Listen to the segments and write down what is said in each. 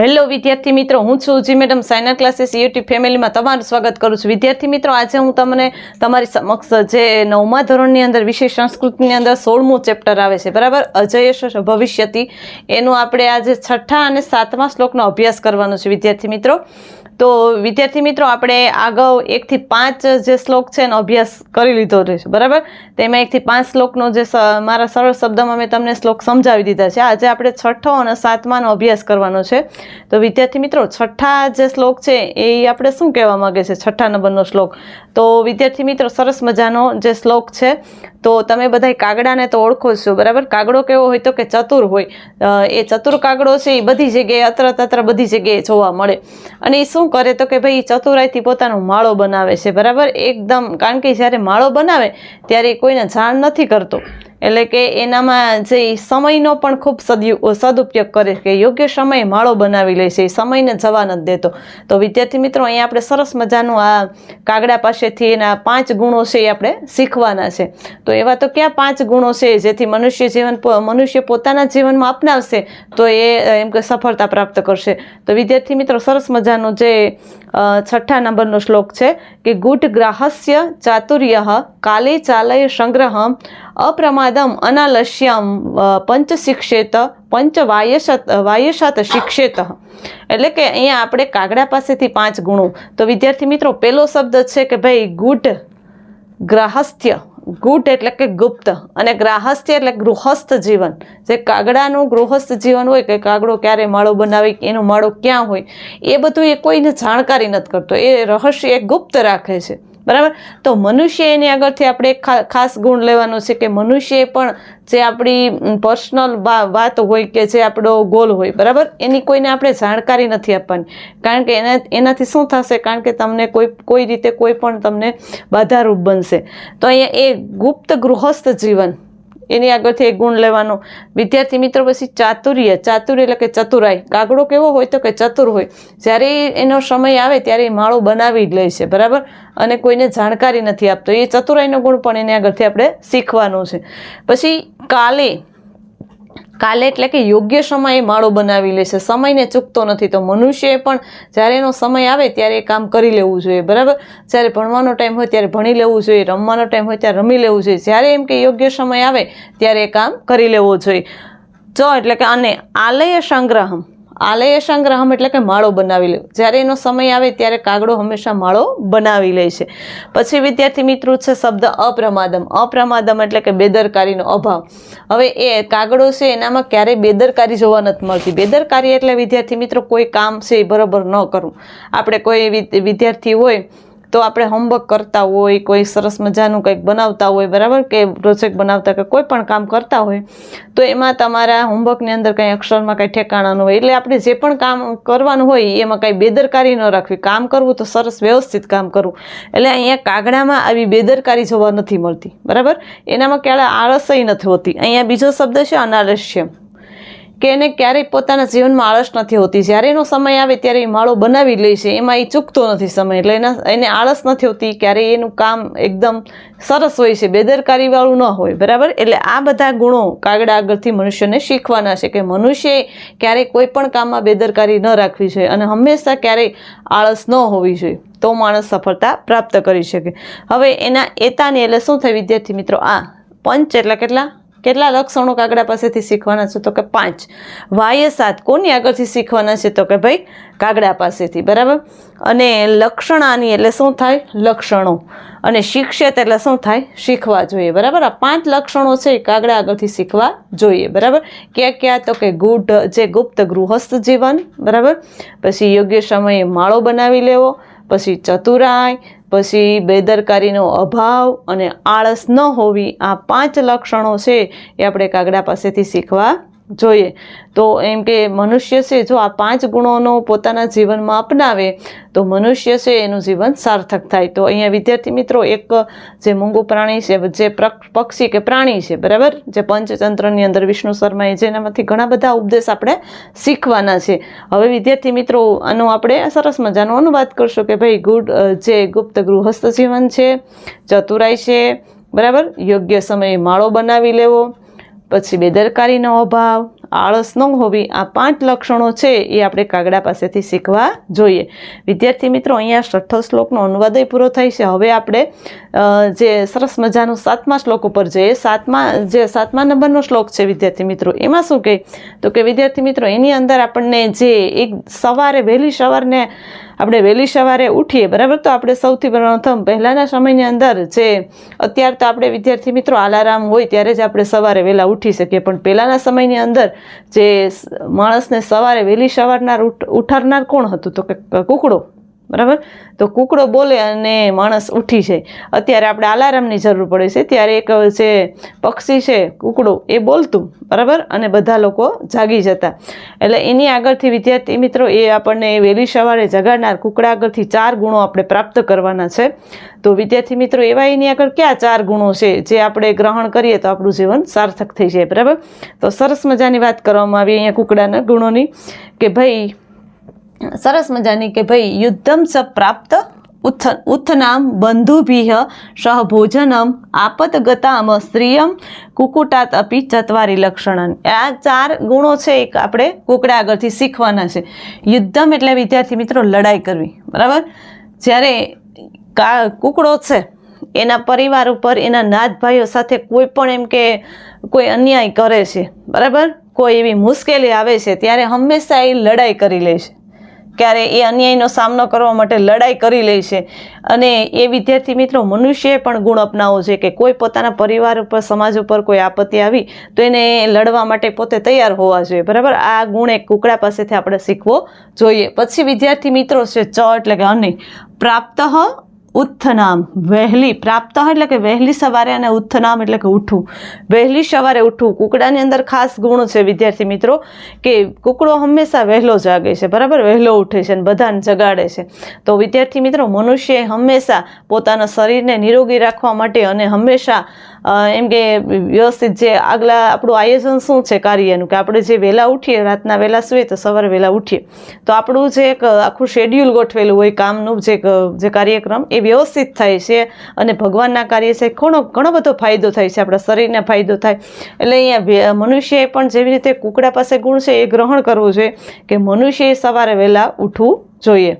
Hello વિદ્યાર્થી મિત્રો, હું છું G madam, Saina classes, YouTube ફેમિલીમાં તમારું સ્વાગત કરું છું. વિદ્યાર્થી મિત્રો, આજે હું તમને તમારી સમક્ષ જે નવમા ધોરણની અંદર વિષય સંસ્કૃતની અંદર સોળમું ચેપ્ટર આવે છે, બરાબર? અજયશ ભવિષ્યથી એનું આપણે આજે છઠ્ઠા અને સાતમા શ્લોકનો અભ્યાસ કરવાનો છે, વિદ્યાર્થી મિત્રો. તો વિદ્યાર્થી મિત્રો, આપણે આગળ એકથી પાંચ જે શ્લોક છે એનો અભ્યાસ કરી લીધો છે બરાબર? તેમાં એકથી પાંચ શ્લોકનો જે મારા સરળ શબ્દમાં મેં તમને શ્લોક સમજાવી દીધા છે. આજે આપણે છઠ્ઠો અને સાતમાનો અભ્યાસ કરવાનો છે. તો વિદ્યાર્થી મિત્રો, છઠ્ઠા જે શ્લોક છે એ આપણે શું કહેવા માંગે છે? છઠ્ઠા નંબરનો શ્લોક. તો વિદ્યાર્થી મિત્રો, સરસ મજાનો જે શ્લોક છે, તો તમે બધા કાગડાને તો ઓળખો છો, બરાબર? કાગડો કેવો હોય તો કે ચતુર હોય. એ ચતુર કાગડો છે, એ બધી જગ્યાએ અત્ર તત્ર બધી જગ્યાએ જોવા મળે. અને એ શું કરે તો કે ભાઈ ચતુરાઈથી પોતાનો માળો બનાવે છે, બરાબર? એકદમ, કારણ કે જ્યારે માળો બનાવે, ત્યારે કોઈને જાણ નથી કરતો. એટલે કે એનામાં જે સમયનો પણ ખૂબ સદુપયોગ કરે કે યોગ્ય સમય માળો બનાવી લે છે, સમયને જવા નથી દેતો. તો વિદ્યાર્થી મિત્રો, અહીંયા આપણે સરસ મજાનું આ કાગડા પાસેથી એના પાંચ ગુણો છે એ આપણે શીખવાના છે. તો એવા તો ક્યાં પાંચ ગુણો છે? જેથી મનુષ્ય જીવન મનુષ્ય પોતાના જીવનમાં અપનાવશે, તો એ એમ કે સફળતા પ્રાપ્ત કરશે. તો વિદ્યાર્થી મિત્રો, સરસ મજાનો જે છઠ્ઠા નંબરનો શ્લોક છે કે ગુઢ ગ્રાહસ્ય ચાતુર્ય કાલે ચાલય સંગ્રહમ અપ્રમાદમ અનાલસ્યમ પંચશિક્ષેત પંચ શિક્ષેત પંચ વાયસત શિક્ષેત. એટલે કે અહીંયા આપણે કાગડા પાસેથી પાંચ ગુણો. તો વિદ્યાર્થી મિત્રો પહેલો શબ્દ છે કે ભાઈ ગુઢ, ગ્રાહસ્થ્ય. ગુટ એટલે કે ગુપ્ત અને ગ્રાહસ્થ્ય એટલે ગૃહસ્થ જીવન. જે કાગડાનું ગૃહસ્થ જીવન હોય કે કાગડો ક્યારે માળો બનાવે, એનો માળો ક્યાં હોય, એ બધું એ કોઈને જાણકારી નથી કરતો. એ રહસ્ય ગુપ્ત રાખે છે. બરાબર? તો મનુષ્ય એની આગળથી આપણે ખાસ ગુણ લેવાનો છે કે મનુષ્ય પણ જે આપણી પર્સનલ વાત હોય કે જે આપણો ગોલ હોય, બરાબર? એની કોઈને આપણે જાણકારી નથી આપવાની. કારણ કે એના, એનાથી શું થશે? કારણ કે તમને કોઈ કોઈ રીતે કોઈ પણ તમને બાધારૂપ બનશે. તો અહીંયા એ ગુપ્ત ગૃહસ્થ જીવન એની આગળથી એક ગુણ લેવાનો. વિદ્યાર્થી મિત્રો, પછી ચાતુર્ય. ચાતુર્ય એટલે કે ચતુરાઈ. કાગડો કેવો હોય તો કે ચતુર હોય. જ્યારે એનો સમય આવે ત્યારે એ માળો બનાવી જ લે છે, બરાબર? અને કોઈને જાણકારી નથી આપતો. એ ચતુરાઈનો ગુણ પણ એની આગળથી આપણે શીખવાનો છે. પછી કાલે કાલે એટલે કે યોગ્ય સમયે માળો બનાવી લે છે સમયને ચૂકતો નથી તો મનુષ્યએ પણ જ્યારે એનો સમય આવે ત્યારે એ કામ કરી લેવું જોઈએ, બરાબર? જ્યારે ભણવાનો ટાઈમ હોય ત્યારે ભણી લેવું જોઈએ, રમવાનો ટાઈમ હોય ત્યારે રમી લેવું જોઈએ. જ્યારે એમ કે યોગ્ય સમય આવે ત્યારે એ કામ કરી લેવો જોઈએ. ચ એટલે કે અને આલય સંગ્રહમ. આલય સંગ્રહમ એટલે કે માળો બનાવી લે. જ્યારે એનો સમય આવે ત્યારે કાગડો હંમેશા માળો બનાવી લે છે. પછી વિદ્યાર્થી મિત્રો છે શબ્દ અપ્રમાદમ. અપ્રમાદમ એટલે કે બેદરકારીનો અભાવ. હવે એ કાગડો છે એનામાં ક્યારેય બેદરકારી જોવા નથી મળતી. બેદરકારી એટલે વિદ્યાર્થી મિત્રો કોઈ કામ છે એ બરાબર ન કરવું. આપણે કોઈ વિદ્યાર્થી હોય તો આપણે હોમવર્ક કરતા હોય, કોઈ સરસ મજાનું કંઈક બનાવતા હોય, બરાબર? કે પ્રોજેક્ટ બનાવતા કે કોઈ પણ કામ કરતા હોય, તો એમાં તમારા હોમવર્કની અંદર કંઈ અક્ષરમાં કંઈ ઠેકાણાનું હોય. એટલે આપણે જે પણ કામ કરવાનું હોય, એમાં કંઈ બેદરકારી ન રાખવી. કામ કરવું તો સરસ વ્યવસ્થિત કામ કરવું. એટલે અહીંયા કાગડામાં આવી બેદરકારી જોવા નથી મળતી. બરાબર? એનામાં ક્યારે આળસય નથી હોતી. અહીંયા બીજો શબ્દ છે અનાલસ્ય. કે એને ક્યારેય પોતાના જીવનમાં આળસ નથી હોતી. જ્યારે એનો સમય આવે ત્યારે એ માળો બનાવી લે છે. એમાં એ ચૂકતો નથી સમય. એટલે એના, એને આળસ નથી હોતી. ક્યારેય એનું કામ એકદમ સરસ હોય છે. બેદરકારીવાળું ન હોય. બરાબર? એટલે આ બધા ગુણો કાગડા આગળથી મનુષ્યને શીખવાના છે કે મનુષ્ય ક્યારેય કોઈ પણ કામમાં બેદરકારી ન રાખવી જોઈએ અને હંમેશા ક્યારેય આળસ ન હોવી જોઈએ. તો માણસ સફળતા પ્રાપ્ત કરી શકે. હવે એના એતાની એટલે શું થાય વિદ્યાર્થી મિત્રો? આ પંચ એટલે કેટલા? કેટલા લક્ષણો કાગડા પાસેથી શીખવાના છે? તો કે પાંચ. વાય સાત. કોની આગળથી શીખવાના છે? તો કે ભાઈ કાગડા પાસેથી. બરાબર? અને લક્ષણાની એટલે શું થાય? લક્ષણો. અને શિક્ષિત એટલે શું થાય? શીખવા જોઈએ. બરાબર? આ પાંચ લક્ષણો છે એ કાગડા આગળથી શીખવા જોઈએ. બરાબર? ક્યાં ક્યાં? તો કે ગુઢ જે ગુપ્ત ગૃહસ્થ જીવન. બરાબર? પછી યોગ્ય સમયે માળો બનાવી લેવો. પછી ચતુરાઈ પછી બેદરકારીનો અભાવ અને આળસ ન હોવી આ પાંચ લક્ષણો છે એ આપણે કાગડા પાસેથી શીખવા જોઈએ. તો એમ કે મનુષ્ય છે, જો આ પાંચ ગુણોનો પોતાના જીવનમાં અપનાવે, તો મનુષ્ય છે એનું જીવન સાર્થક થાય. તો અહીંયા વિદ્યાર્થી મિત્રો, એક જે મૂંગું પ્રાણી છે, જે પક્ષી કે પ્રાણી છે, બરાબર? જે પંચતંત્રની અંદર વિષ્ણુ શર્માએ જેનામાંથી ઘણા બધા ઉપદેશ આપણે શીખવાના છે. હવે વિદ્યાર્થી મિત્રો, આનું આપણે સરસ મજાનો અનુવાદ કરશું કે ભાઈ, ગુડ જે ગુપ્ત ગૃહસ્થ જીવન છે, ચતુરાઈ છે, બરાબર? યોગ્ય સમયે માળો બનાવી લેવો પછી બેદરકારીનો અભાવ, આળસ ન હોવી, આ પાંચ લક્ષણો છે એ આપણે કાગડા પાસેથી શીખવા જોઈએ. વિદ્યાર્થી મિત્રો, અહીંયા છઠ્ઠો શ્લોકનો અનુવાદય પૂરો થાય છે. હવે આપણે જે સરસ મજાનું સાતમા શ્લોક ઉપર જઈએ. સાતમા, જે સાતમા નંબરનો શ્લોક છે વિદ્યાર્થી મિત્રો, એમાં શું કહે? તો કે વિદ્યાર્થી મિત્રો, એની અંદર આપણને જે એક સવારે, વહેલી સવારને આપણે વહેલી સવારે ઉઠીએ, બરાબર? તો આપણે સૌથી પ્રથમ પહેલાંના સમયની અંદર જે અત્યારે તો આપણે વિદ્યાર્થી મિત્રો અલારામ હોય ત્યારે જ આપણે સવારે વહેલા ઉઠી શકીએ. પણ પહેલાંના સમયની અંદર જે માણસને સવારે વહેલી સવારનાર ઉઠ ઉઠારનાર કોણ હતું? તો કે કુકડો બરાબર? તો કુકડો બોલે અને માણસ ઉઠી જાય. અત્યારે આપણે અલાર્મની જરૂર પડે છે. ત્યારે એક જે પક્ષી છે, કુકડો, એ બોલતું, બરાબર? અને બધા લોકો જાગી જતા. એટલે એની આગળથી વિદ્યાર્થી મિત્રો, એ આપણને વહેલી સવારે જગાડનાર કુકડા આગળથી ચાર ગુણો આપણે પ્રાપ્ત કરવાના છે. તો વિદ્યાર્થી મિત્રો, એવા એની આગળ ક્યાં ચાર ગુણો છે? જે આપણે ગ્રહણ કરીએ તો આપણું જીવન સાર્થક થઈ જાય, બરાબર? તો સરસ મજાની વાત કરવામાં આવી અહીંયા કુકડાના ગુણોની કે ભાઈ સરસ મજાની કે ભાઈ યુદ્ધમ સ પ્રાપ્ત ઉથ ઉત્થનામ બંધુભિહ સહભોજનમ આપતગતામ સ્ત્રિયમ કુકુટાત અપી ચત્વારી લક્ષણન. આ ચાર ગુણો છે એક આપણે કુકડા આગળથી શીખવાના છે. યુદ્ધમ એટલે વિદ્યાર્થી મિત્રો લડાઈ કરવી. બરાબર? જ્યારે કા, કુકડો છે, એના પરિવાર ઉપર એના નાતભાઈઓ સાથે કોઈ પણ એમ કે કોઈ અન્યાય કરે છે. બરાબર? કોઈ એવી મુશ્કેલી આવે છે, ત્યારે હંમેશા એ લડાઈ કરી લે છે. ક્યારે એ અન્યાયનો સામનો કરવા માટે લડાઈ કરી લે છે. અને એ વિદ્યાર્થી મિત્રો મનુષ્યએ પણ ગુણ અપનાવવો છે કે કોઈ પોતાના પરિવાર ઉપર, સમાજ ઉપર કોઈ આપત્તિ આવી તો એને લડવા માટે પોતે તૈયાર હોવા જોઈએ. બરાબર? આ ગુણ એક કુકડા પાસેથી આપણે શીખવો જોઈએ. પછી વિદ્યાર્થી મિત્રો છે, ચ એટલે કે અને પ્રાપ્ત ઉત્થનામ, વહેલી, પ્રાપ્ત એટલે કે વહેલી સવારે અને ઉત્થનામ એટલે કે ઉઠવું. વહેલી સવારે ઉઠવું. કુકડાની અંદર ખાસ ગુણ છે, વિદ્યાર્થી મિત્રો, કે કુકડો હંમેશા વહેલો જાગે છે, બરાબર? વહેલો ઉઠે છે અને બધાને જગાડે છે. તો વિદ્યાર્થી મિત્રો, મનુષ્યએ હંમેશા પોતાના શરીરને નિરોગી રાખવા માટે અને હંમેશા એમ કે વ્યવસ્થિત જે આગલા આપણું આયોજન શું છે કાર્યનું? કે આપણે જે વહેલા ઉઠીએ, રાતના વહેલા સૂઈએ તો સવારે વહેલા ઉઠીએ. તો આપણું જે એક આખું શેડ્યુલ ગોઠવેલું હોય, કામનું જે જે કાર્યક્રમ, એ વ્યવસ્થિત થાય છે અને ભગવાનના કાર્ય છે, ઘણો ઘણો બધો ફાયદો થાય છે. આપણા શરીરને ફાયદો થાય. એટલે અહીંયા મનુષ્યએ પણ જેવી રીતે કુકડા પાસે ગુણ છે એ ગ્રહણ કરવું જોઈએ કે મનુષ્યએ સવારે વહેલા ઉઠવું જોઈએ.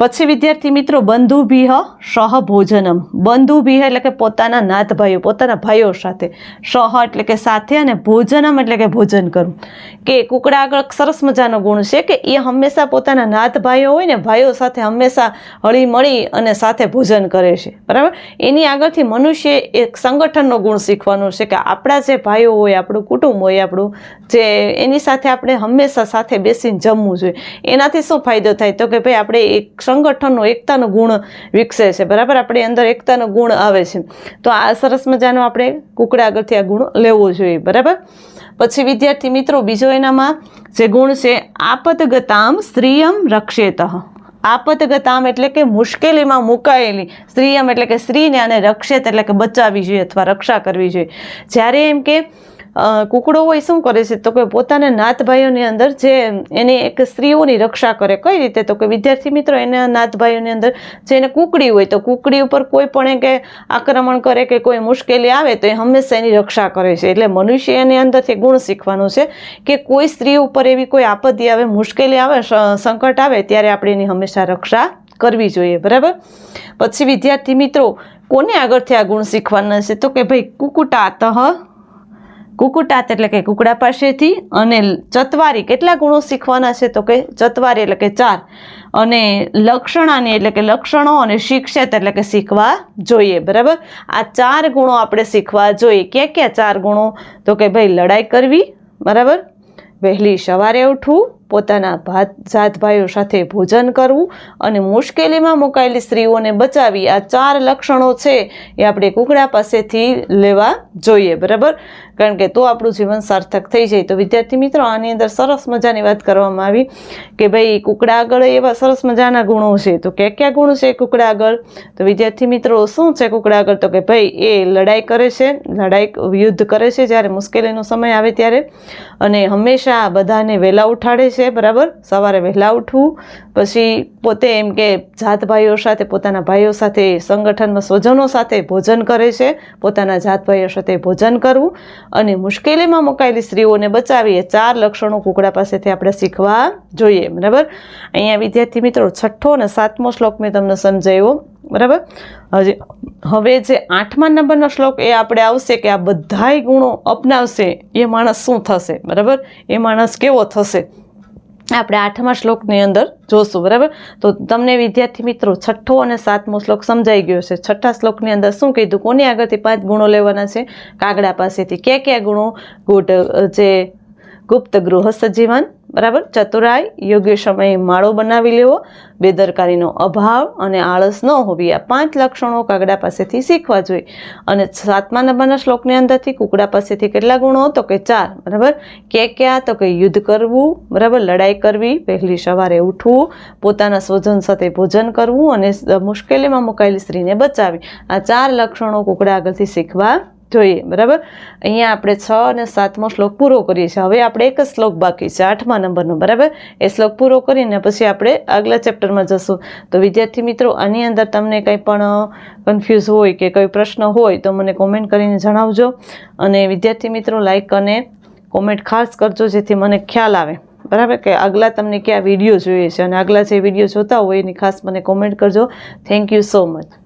પછી વિદ્યાર્થી મિત્રો બંધુભીહ સહ ભોજનમ. બંધુભીહ એટલે કે પોતાના નાતભાઈઓ, પોતાના ભાઈઓ સાથે. સહ એટલે કે સાથે અને ભોજનમ એટલે કે ભોજન કરવું. કે કુકડા આગળ સરસ મજાનો ગુણ છે કે એ હંમેશા પોતાના નાતભાઈઓ હોય ને, ભાઈઓ સાથે હંમેશા હળી મળી અને સાથે ભોજન કરે છે. બરાબર? એની આગળથી મનુષ્ય એક સંગઠનનો ગુણ શીખવાનો છે કે આપણા જે ભાઈઓ હોય, આપણું કુટુંબ હોય, આપણું જે એની સાથે આપણે હંમેશા સાથે બેસીને જમવું જોઈએ. એનાથી શું ફાયદો થાય? તો કે ભાઈ, આપણે એક સંગઠનનો એકતાનો ગુણ વિકસે છે. બરાબર? આપણી અંદર એકતાનો ગુણ આવે છે. તો આ સરસ મજાનો આપણે કુકડા આગળથી આ ગુણ લેવો જોઈએ. બરાબર? પછી વિદ્યાર્થી મિત્રો, બીજો એનામાં જે ગુણ છે આપતગતામ સ્ત્રીયમ રક્ષેત. આપતગતામ એટલે કે મુશ્કેલીમાં મુકાયેલી. સ્ત્રીયમ એટલે કે સ્ત્રીને અને રક્ષેત એટલે કે બચાવવી જોઈએ અથવા રક્ષા કરવી જોઈએ. જ્યારે એમ કે કુકડો હોય શું કરે છે? તો કે પોતાના નાતભાઈઓની અંદર જે એની એક સ્ત્રીઓની રક્ષા કરે. કઈ રીતે? તો કે વિદ્યાર્થી મિત્રો, એના નાતભાઈઓની અંદર જે એને કુકડી હોય, તો કુકડી ઉપર કોઈ પણ કે આક્રમણ કરે કે કોઈ મુશ્કેલી આવે, તો એ હંમેશા એની રક્ષા કરે છે. એટલે મનુષ્ય એની અંદરથી ગુણ શીખવાનું છે કે કોઈ સ્ત્રી ઉપર એવી કોઈ આપત્તિ આવે, મુશ્કેલી આવે સંકટ આવે, ત્યારે આપણે એની હંમેશા રક્ષા કરવી જોઈએ. બરાબર? પછી વિદ્યાર્થી મિત્રો, કોને આગળથી આ ગુણ શીખવાના છે? તો કે ભાઈ, કુકુટાતઃ કુકુટાત એટલે કે કુકડા પાસેથી અને ચતવારી કેટલા ગુણો શીખવાના છે? તો કે ચતવારી એટલે કે ચાર. અને લક્ષણાની એટલે કે લક્ષણો અને શિક્ષિત એટલે કે શીખવા જોઈએ. બરાબર? આ ચાર ગુણો આપણે શીખવા જોઈએ. ક્યાં ક્યાં ચાર ગુણો? તો કે ભાઈ લડાઈ કરવી. બરાબર? વહેલી સવારે ઉઠવું પોતાના ભાત જાતભાઈઓ સાથે ભોજન કરવું અને મુશ્કેલીમાં મુકાયેલી સ્ત્રીઓને બચાવી આ ચાર લક્ષણો છે એ આપણે કુકડા પાસેથી લેવા જોઈએ, બરાબર? કારણ કે તો આપણું જીવન સાર્થક થઈ જાય. તો વિદ્યાર્થી મિત્રો, આની અંદર સરસ મજાની વાત કરવામાં આવી કે ભાઈ કુકડા આગળ એવા સરસ મજાના ગુણો છે. તો ક્યાં ક્યાં ગુણ છે કુકડા આગળ? તો વિદ્યાર્થી મિત્રો, શું છે કુકડા આગળ? તો કે ભાઈ, એ લડાઈ કરે છે, લડાઈ યુદ્ધ કરે છે જ્યારે મુશ્કેલીનો સમય આવે ત્યારે અને હંમેશા બધાને વહેલા ઉઠાડે છે. છે, બરાબર? સવારે વહેલા ઉઠવું, પછી પોતે એમ કે જાત ભાઈઓ સાથે, પોતાના ભાઈઓ સાથે, સંગઠનમાં સ્વજનો સાથે ભોજન કરે છે, પોતાના જાત ભાઈઓ સાથે ભોજન કરવું અને મુશ્કેલીમાં મુકાયેલી સ્ત્રીઓને બચાવી એ ચાર લક્ષણો કુકડા પાસેથી આપણે શીખવા જોઈએ, બરાબર? અહીંયા વિદ્યાર્થી મિત્રો, છઠ્ઠો અને સાતમો શ્લોક મેં તમને સમજાવ્યો, બરાબર? હજી, હવે જે આઠમા નંબરનો શ્લોક એ આપણે આવશે કે આ બધાય ગુણો અપનાવશે, એ માણસ શું થશે, બરાબર? એ માણસ કેવો થશે? આપણે આઠમા શ્લોકની અંદર જોશું, બરાબર? તો તમને વિદ્યાર્થી મિત્રો, છઠ્ઠો અને સાતમો શ્લોક સમજાઈ ગયો છે. છઠ્ઠા શ્લોકની અંદર શું કીધું? કોની આગળથી પાંચ ગુણો લેવાના છે? કાગડા પાસેથી. કયા કયા ગુણો? ગુડ જે ગુપ્ત ગૃહ સજીવન બરાબર? ચતુરાઈ યોગ્ય સમયે માળો બનાવી લેવો, બેદરકારીનો અભાવ અને આળસ ન હોવી આ પાંચ લક્ષણો કાગડા પાસેથી શીખવા જોઈએ. અને સાતમા નંબરના શ્લોકની અંદરથી કુકડા પાસેથી કેટલા ગુણો? તો કે ચાર, બરાબર? કે ક્યાં? તો કે યુદ્ધ કરવું, બરાબર? લડાઈ કરવી પહેલી સવારે ઉઠવું, પોતાના સ્વજન સાથે ભોજન કરવું અને મુશ્કેલીમાં મુકાયેલી સ્ત્રીને બચાવી. આ ચાર લક્ષણો કુકડા આગળથી શીખવા જોઈએ, બરાબર? અહીંયા આપણે છ અને સાતમો શ્લોક પૂરો કરીએ છીએ. હવે આપણે એક જ શ્લોક બાકી છે, આઠમા નંબરનો, બરાબર? એ શ્લોક પૂરો કરીને પછી આપણે આગલા ચેપ્ટરમાં જશું. તો વિદ્યાર્થી મિત્રો, આની અંદર તમને કંઈ પણ કન્ફ્યુઝ હોય કે કોઈ પ્રશ્ન હોય તો મને કોમેન્ટ કરીને જણાવજો. અને વિદ્યાર્થી મિત્રો લાઈક અને કોમેન્ટ ખાસ કરજો જેથી મને ખ્યાલ આવે. બરાબર? કે આગલા તમને કયા વીડિયો જોઈએ છે અને આગલા જે વીડિયો જોતા હોય એની ખાસ મને કોમેન્ટ કરજો. Thank you so much